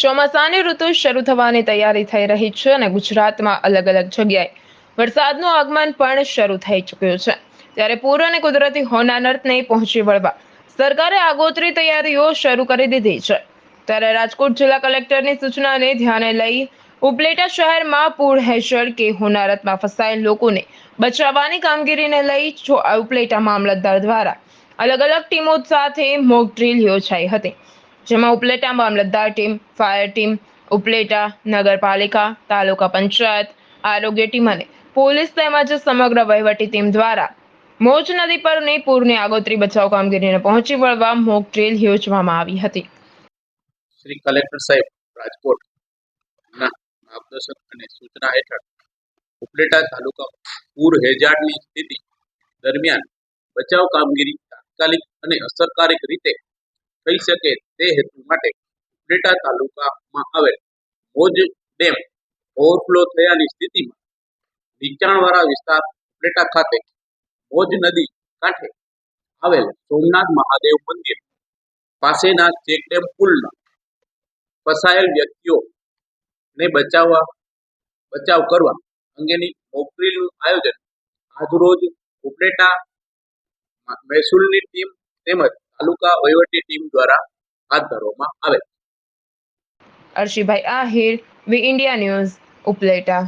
ચોમાસાની ઋતુ શરૂ થવાની તૈયારી થઈ રહી છે અને ગુજરાતમાં અલગ અલગ જગ્યાએ વરસાદનું આગમન પણ શરૂ થઈ ચૂક્યું છે. ત્યારે પૂર અને કુદરતી હોનારતને પહોંચી વળવા સરકારે આગોતરી તૈયારીઓ શરૂ કરી દીધી છે. ત્યારે રાજકોટ જિલ્લા કલેક્ટરની સૂચનાને ધ્યાને લઈ ઉપલેટા શહેરમાં પૂર હેઠળ કે હોનારતમાં ફસાયેલ લોકોને બચાવવાની કામગીરીને લઈ ઉપલેટા મામલતદાર દ્વારા અલગ અલગ ટીમો સાથે મોક ડ્રીલ યોજાઈ હતી. જેમાં ઉપલેટા મામલતદાર ટીમ, ફાયર ટીમ, ઉપલેટા, નગરપાલિકા, તાલુકા પંચાયત, આરોગ્ય ટીમ અને પોલીસ તેમજ સમગ્ર વહીવટી ટીમ દ્વારા મોજ નદી પરની પૂરની આગોતરી બચાવ કામગીરીને પહોંચી વળવા મોક ડ્રીલ યોજવામાં આવી હતી. શ્રી કલેક્ટર સાહેબ, રાજકોટ ના માર્ગદર્શન અને સૂચના હેઠળ ઉપલેટા તાલુકા પૂર હેજાર્ડની સ્થિતિ દરમિયાન બચાવ કામગીરી તાત્કાલિક અને અસરકારક રીતે થઈ શકે તે હેતુ માટે ઉપલેટા તાલુકામાં આવેલ મોજ ડેમ ઓવરફ્લો થયાની સ્થિતિમાં નીચાણવાળા વિસ્તાર ઉપલેટા ખાતે મોજ નદી કાંઠે આવેલ સોમનાથ મહાદેવ મંદિર પાસેના ચેકડેમ પુલના ફસાયેલ વ્યક્તિઓને બચાવવા, બચાવ કરવા અંગેની મોકડ્રીલનું આયોજન આજરોજ ઉપલેટા મહેસૂલની ટીમ તેમજ તાલુકા વહીવટી ટીમ દ્વારા હાથ ધરવામાં આવેલ અર્શીભાઈ Ahir V India News Upleta.